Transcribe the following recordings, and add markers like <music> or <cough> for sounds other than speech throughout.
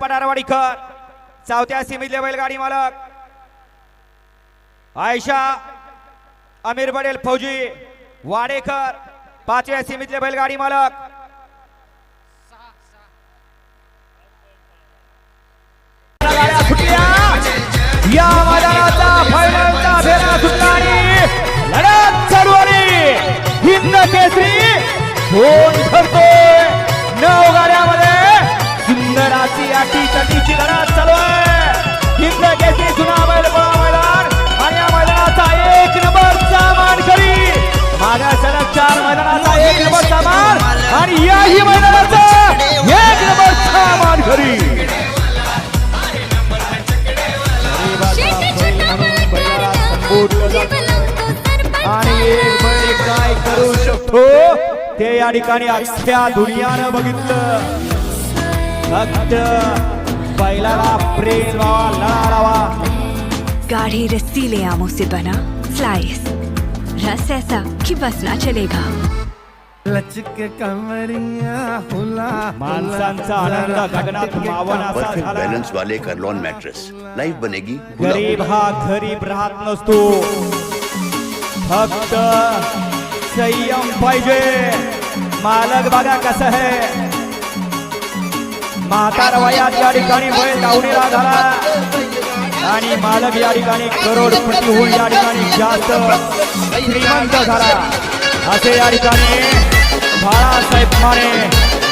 पठारवाडीकर चौथ्या सीमितले बैलगाडी मालक. आयशा अमीर पटेल फौजी वाडेकर पाचव्या सीमितले बैलगाडी मालक. या मैदानाचा फायनलचा फेरा सुटला आणि लढत चालू आणि हिंद केसरी कोण ठरतोय. नऊ गाड्या अशी अटी तटीची लढत चालू आहे. हिंद केसरी जुना बैलपोळा मैदान. आणि या मैदानाचा एक नंबरचा मानकरी मागा सलग चार मैदानाचा एक नंबरचा मान आणि याही मैदानाचा एक नंबरचा मानकरी. आणि काय करू शकतो? ते या ठिकाणी अख्ख्या दुनियानं बघितलं. बैलाला प्रेम व्हावा लढा लावा. गाढ़े रसीले आमों से बना स्लाइस रस ऐसा कि बस ना चलेगा लचके कमरिया हुला माणसांचा आनंद गगनात मावन असा परफेक्ट झाला. बैलेंस वाले करलॉन मैट्रेस लाइफ बनेगी गरीब हा गरीब राहत नसतो. फक्त संयम पाहिजे. मालक बघा कसं आहे. म्हातार वयात या ठिकाणी बैल दावणीला झाला आणि मालक या ठिकाणी करोडपती होऊन या ठिकाणी जास्त श्रीमंत झाला असे या ठिकाणी बाळासाहेब माने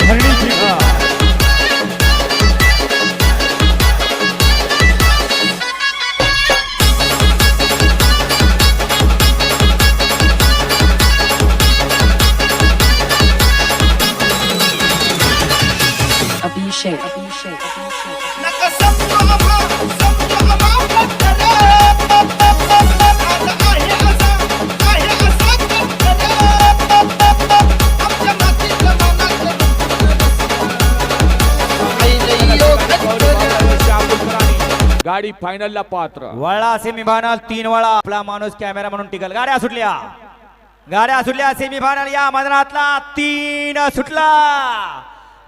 धरणीची अभिषेक अभिषेक अभिषेक गाडी फायनलला पात्र. वळा सेमीफायनल तीन वळा. आपला माणूस कॅमेरा म्हणून टिकल. गाड्या सुटल्या. गाड्या सुटल्या सेमीफायनल या मैदानातला. तीन सुटला.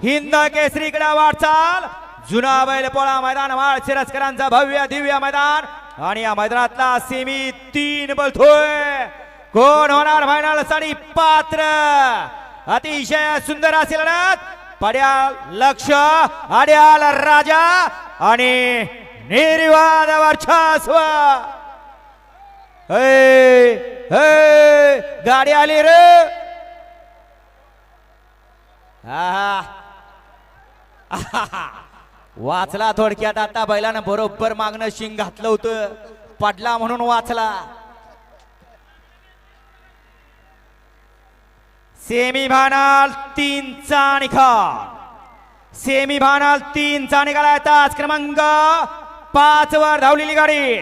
हिंद केसरीकडे वाटचाल. जुना बैलपोळा मैदान वाळ शिरस्करांचा भव्य दिव्य मैदान. आणि या मैदानातला सेमी तीन बोलतोय कोण होणार फायनल साडी पात्र. अतिशय सुंदर असेल लढत. पड्याल लक्ष अड्याल राजा आणि निर्वाद वर्चस्व. गाडी आली रे. हा <laughs> वाचला थोडक्यात आता बैलानं बरोबर मागणं शिंग घातलं होतं. पडला म्हणून वाचला. सेमी भानाल तीनचा निकाल. सेमी भानाल तीनचा निकाल आहे. तास क्रमांक पाच वर धावलेली गाडी.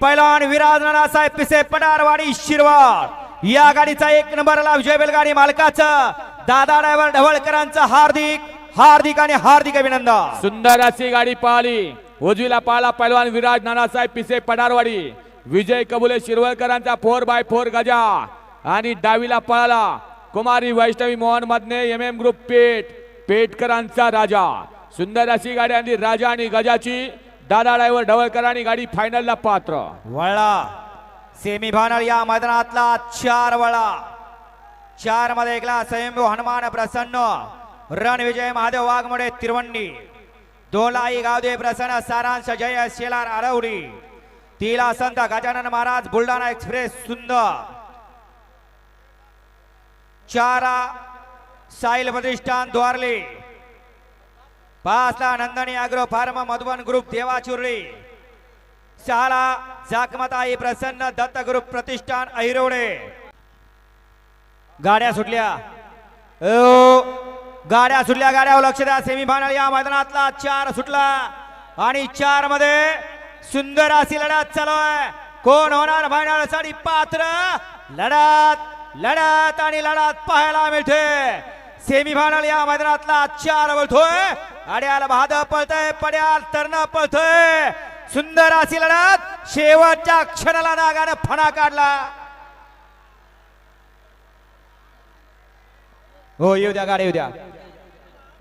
पैलवान विराज नानासाहेब पिसे पटारवाडी शिरवाड. या गाडीचा एक नंबरला विजय बैलगाडी मालकाचं. दादा ड्रायव्हर ढवळकरांचं हार्दिक हार्दिक आणि हार्दिक अभिनंदन. सुंदर अशी गाडी पाहिली. उजवीला पाहिला पैलवान विराज नानासाहेब पिसे पडारवाडी. विजय कबुले शिरवळकरांचा फोर बाय फोर गजा. आणि डावीला पळाला कुमारी Vaishnavi Mohan Madhane M M group पेठ पेठकरांचा राजा. सुंदर अशी गाडी आणि राजा आणि गजाची. दादा ड्रायव्हर ढवळकरांनी गाडी फायनलला पात्र. वळा. सेमी फायनल या मैदानातला चार वळा. चारमध्ये एकला स्वयंभू हनुमान प्रसन्न. रणविजय महादेव वाघमोडे तिरवंडी. दोलाई गावदे प्रसन्न सारांश जय शेलार आरवडी. तिला संत गजानन महाराज बुलढाणा एक्सप्रेस सुंदर. चारा साईल प्रतिष्ठान द्वारले. पाचला Nandini agro farm Madhuban group देवाचुर्ली. सहाला जाकमताई प्रसन्न दत्त ग्रुप प्रतिष्ठान अहिरवडे गाड्या सुटल्या. गाड्या सुटल्या गाड्यावर लक्ष द्या. सेमीफायनल या मैदानातला चार सुटला. आणि चारमध्ये सुंदर अशी लढत चालू आहे. कोण होणार फायनलसाठी पात्र लढत लढत आणि लढत पाहायला मिळते. सेमीफायनल या मैदानातला चार बोलतोय अड्याल भाद पळतय पड्याल तरण पळतोय. सुंदर अशी लढत. शेवटच्या क्षणाला नागानं फणा काढला. हो येऊ द्या गाडी येऊ द्या.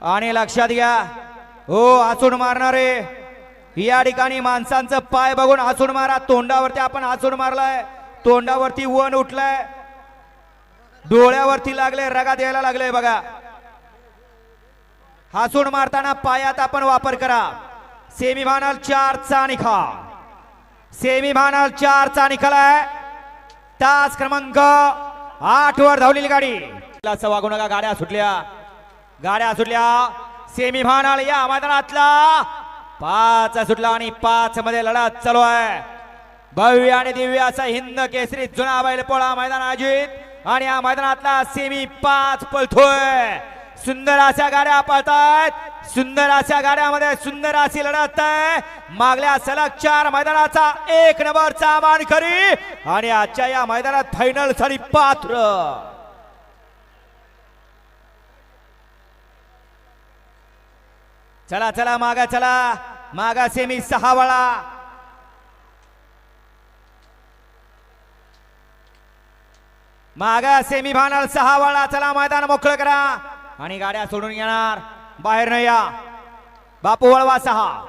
आणि लक्षात घ्या. हो आसून मारणारे. या ठिकाणी माणसांचं पाय बघून आसून मारा. तोंडावरती आपण आसून मारलाय. तोंडावरती वन उठलाय. डोळ्यावरती लागले रगात यायला लागले बघा. हसून मारताना पायात आपण वापर करा. सेमी फायनल चारचा निकाल सेमी फायनल चारचा निकाल आहे तास क्रमांक आठ वर धावलेली गाडी. असं वागू नका गाड्या सुटल्या. गाड्या सुटल्या. सेमी फायनल या मैदानातला. पाच सुटला आणि पाच मध्ये लढत चालू आहे. भव्य आणि दिव्य असा हिंद केसरी जुना बैल पोळा मैदान आयोजित. आणि या मैदानातला सेमी पाच पळतोय. सुंदर अशा गाड्या पळतायत. सुंदर अशा गाड्यामध्ये सुंदर अशी लढत आहे. मागल्या सलग चार मैदानाचा एक नंबरचा मानकरी. आणि आजच्या या मैदानात फायनलसाठी पात्र. चला चला मागा चला. मागा सेमी सहा वळा. मागा सेमी फायनल सहा वळा. चला मैदान मोकळं करा. आणि गाड्या सोडून येणार. बाहेर न या. बापू वळवा सहा.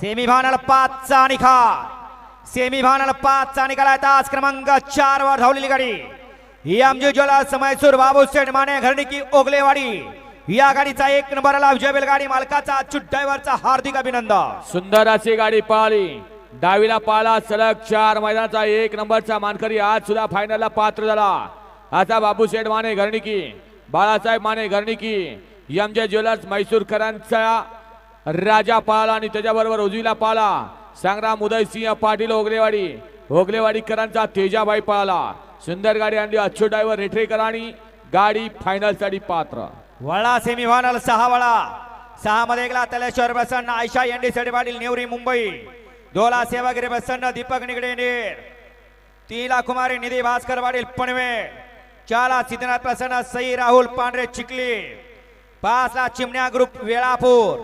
सेमी फायनल पाचचा निकाल. सेमी फायनल पाचचा निकाल तास क्रमांक चार वर धावलेली गाडी. ही आमची ज्वेलर्स मैसूर बाबू सेठ माने घरणिकी ओगलेवाडी. या गाडीचा एक नंबरला विजय गाडी मालकाचा अच्युत ड्रायव्हरचा हार्दिक अभिनंदन. सुंदर अशी गाडी पळाली. डावीला पाला सलग चार मैदानाचा एक नंबरचा मानकरी आज सुद्धा फायनलला पात्र झाला. आता बाबूशेठ माने घरणिकी बाळासाहेब माने घरणिकी एम जे ज्वेलर्स म्हैसूरकरांचा राजा पाला आणि त्याच्याबरोबर उजवीला पाला संग्राम उदयसिंह पाटील ओगलेवाडी ओगलेवाडीकरांचा तेजाबाई पाला सुंदर गाडी आणली अच्छू ड्रायव्हर रेठरेकर आणि गाडी फायनलसाठी पात्र. वळा सेमी फायनल सहा वळा. सहा मध्ये एकला तलेश्वर प्रसन्न आयशा एंडी साठी पाटील नेवरी मुंबई. दोला सेवागिरी प्रसन्न दीपक निगडे नेर. तीला कुमारी निधी भास्कर पाटील पनवे. चाला सिद्धनाथ प्रसन्न सई राहुल पांढरे चिखली. पाचला चिमण्या ग्रुप वेळापूर.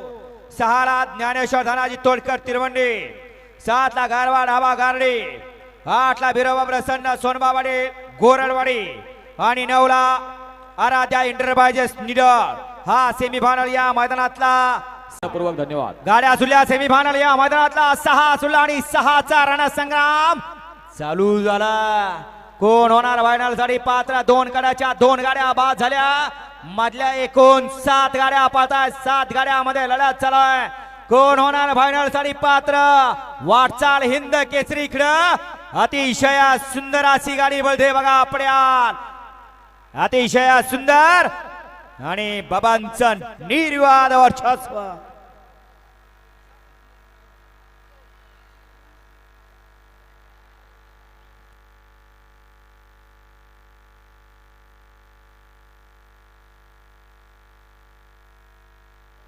सहाला ज्ञानेश्वर धनाजी तोडकर तिरवंडी. सातला गारवा ढाबा गारडी. आठला बिरोबा प्रसन्न सोनबावाडी गोरडवाडी. आणि नऊला आराध्या इंटरप्राइजेस निडर. हा सेमी फायनल या मैदानातला. पूर्वक धन्यवाद. गाड्या सुटल्या सेमी फायनल या मैदानातला. सहा सुटला आणि सहाचा रणसंग्राम चालू झाला. कोण होणार फायनलसाठी? पात्र दोन गाड्याच्या दोन गाड्या बाद झाल्या. मधल्या एकूण सात गाड्या पाहताय. सात गाड्यामध्ये लढत चालू कोण होणार फायनलसाठी? पात्र. वाटचाल हिंद केसरी इकडं. अतिशय सुंदर अशी गाडी बोलते बघा पड्याल. अतिशय सुंदर आणि बाबांचं निर्वाद वर्चस्व.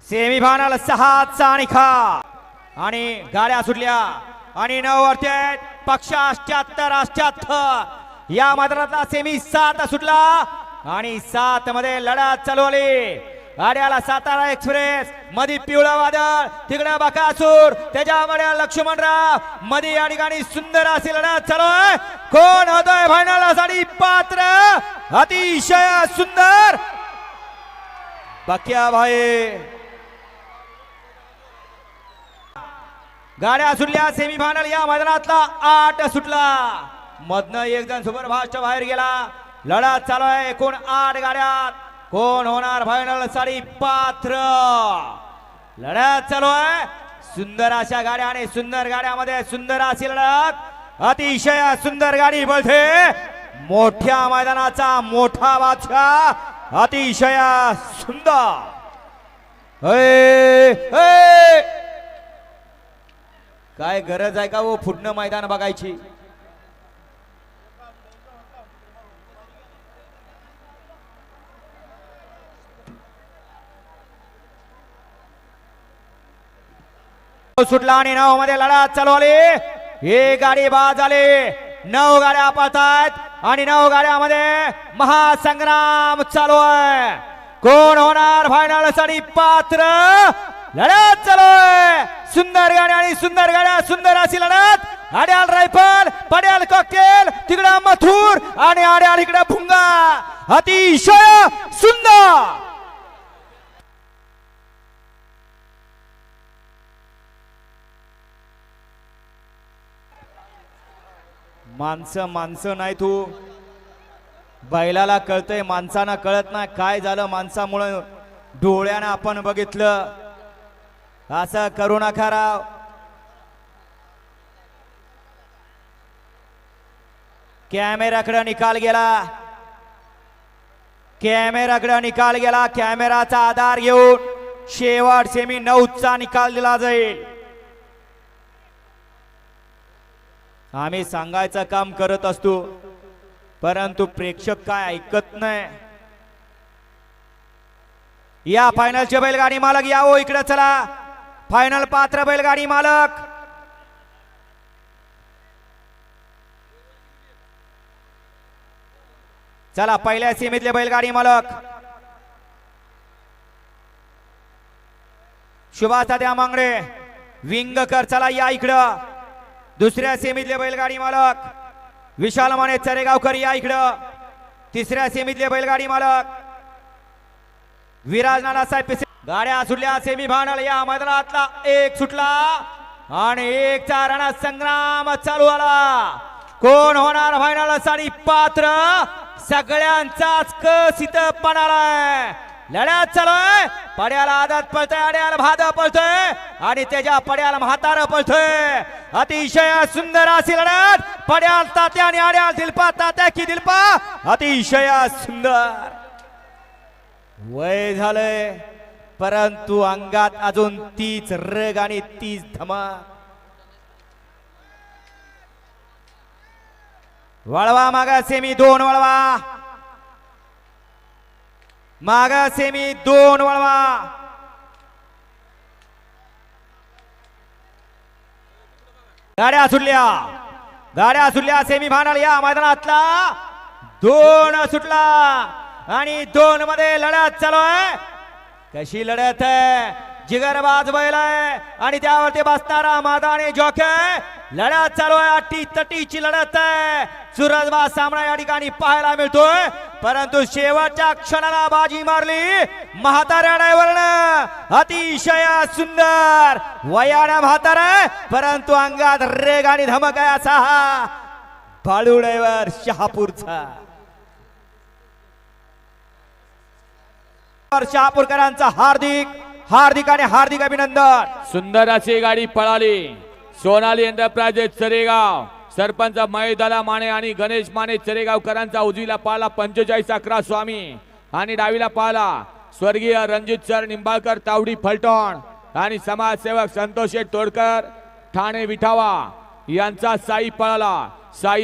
सेमी फायनल सहाचा खा आणि गाड्या सुटल्या. आणि नऊ वरती पक्ष अष्ट्याहत्तर अष्ट्याहत्तर. या मैदानातला सेमी सात सुटला. आणि सात मध्ये लढा चालवली गाड्याला सातारा एक्सप्रेस मधी पिवळा वादळ तिकडे बकासूर त्याच्यामध्ये लक्ष्मणरावमध्ये या ठिकाणी सुंदर अशी लढत चालू कोण होतोय फायनलसाठी पात्र अतिशय सुंदर. बक्या भाई. गाड्या सुटल्या सेमी फायनल या मैदानातला आठ सुटला. मधनं एक जण बाहेर गेला. लढा चालू आहे. एकूण आठ गाड्यात. कोण होणार फायनल साडी पात्र? लढत चालू आहे. सुंदर अशा गाड्या आणि सुंदर गाड्यामध्ये सुंदर अशी लढत. अतिशय सुंदर गाडी बोलते. मोठ्या मैदानाचा मोठा बादशाह. अतिशय सुंदर. काय गरज आहे का हो वो फुटणं मैदान बघायची? सुटला आणि नऊ मध्ये लढत चालवली हे गाडी बाद झाली. नऊ गाड्या पळतायत आणि नऊ गाड्यामध्ये महासंग्राम चालू आहे. कोण होणार फायनलसाठी पात्र? लढत चालू आहे. सुंदर गाड्या आणि सुंदर गाड्या सुंदर अशी लढत. आड्याल रायफल पड्याल कॉकटेल तिकडं मथुर आणि आड्याल इकडं भुंगा. अतिशय सुंदर. माणसं माणसं नाही तू. बैलाला कळतंय माणसांना कळत नाही काय झालं माणसामुळं. डोळ्यानं आपण बघितलं. असं करू नका राव. कॅमेराकडे निकाल गेला. कॅमेराकडे निकाल गेला. कॅमेराचा आधार घेऊन शेवट सेमी नऊचा निकाल दिला जाईल. आम्ही सांगायचं काम करत असतो परंतु प्रेक्षक काय ऐकत नाही. या फायनलचे बैलगाडी मालक या हो इकडे चला. फायनल पात्र बैलगाडी मालक. चला पहिल्या सीमेतले बैलगाडी मालक. शुभासा द्या मांगडे. विंगकर चला या इकडं. दुसऱ्या सेमीतले बैलगाडी मालक विशाल माने चरेगावकर या इकडं. तिसऱ्या सेमीतले बैलगाडी मालक विराज नानासाहेब पिसे गाड्या सुटल्या सेमी फायनल या मैदानातला. एक सुटला आणि एक चारणा संग्राम चालू आला. कोण होणार फायनल साडी पात्र? सगळ्यांचाच कस इथं पणालाय लढ्यात चालूय. पड्याला आदत पळतोय अड्याला भाद पळतोय आणि त्याच्या पड्याला म्हातार पळतोय अतिशय सुंदर अशी लढत. पड्याल तात्या आणि अड्याल दिलपा तात्या की दिलपा. अतिशय सुंदर. वय झालंय परंतु अंगात अजून तीच रग आणि तीच धमाक वळवा मागा सेमी दोन वळवा. मागा सेमी दोन वळवा. गाड्या सुटल्या. गाड्या सुटल्या सेमी फायनल या मैदानातला. दोन सुटला आणि दोन मध्ये लढत चालू आहे. कशी लढत आहे? जिगरबाज बैल आहे. आणि त्यावरती बसणारा मादाने जॉके लढत चालू आहे. अट्टी तटीची लढत आहे. सूरजबा सामना या ठिकाणी पाहायला मिळतोय. परंतु शेवटच्या क्षणाला बाजी मारली. म्हाताऱ्या ड्रायव्हरनं. अतिशय सुंदर. वयाड्या म्हातार परंतु अंगात रेग आणि धमक आहे असा हा बाळू ड्रायव्हर शहापूरचा. शहापूरकरांचा हार्दिक हार्दिक आणि हार्दिक अभिनंदन. सुंदर अशी गाडी पळाली. सोनाली एंटरप्राइजेस चरेगाव. सरपंच महेदाला माने आणि गणेश माने चरेगावकरांचा उजवीला पाला पंचेचाळीस अकरा स्वामी. आणि डावीला पाला स्वर्गीय रणजित सर निंबाळकर तावडी फलटण. आणि समाजसेवक संतोष तोडकर ठाणे विठावा यांचा साई पळाला. साई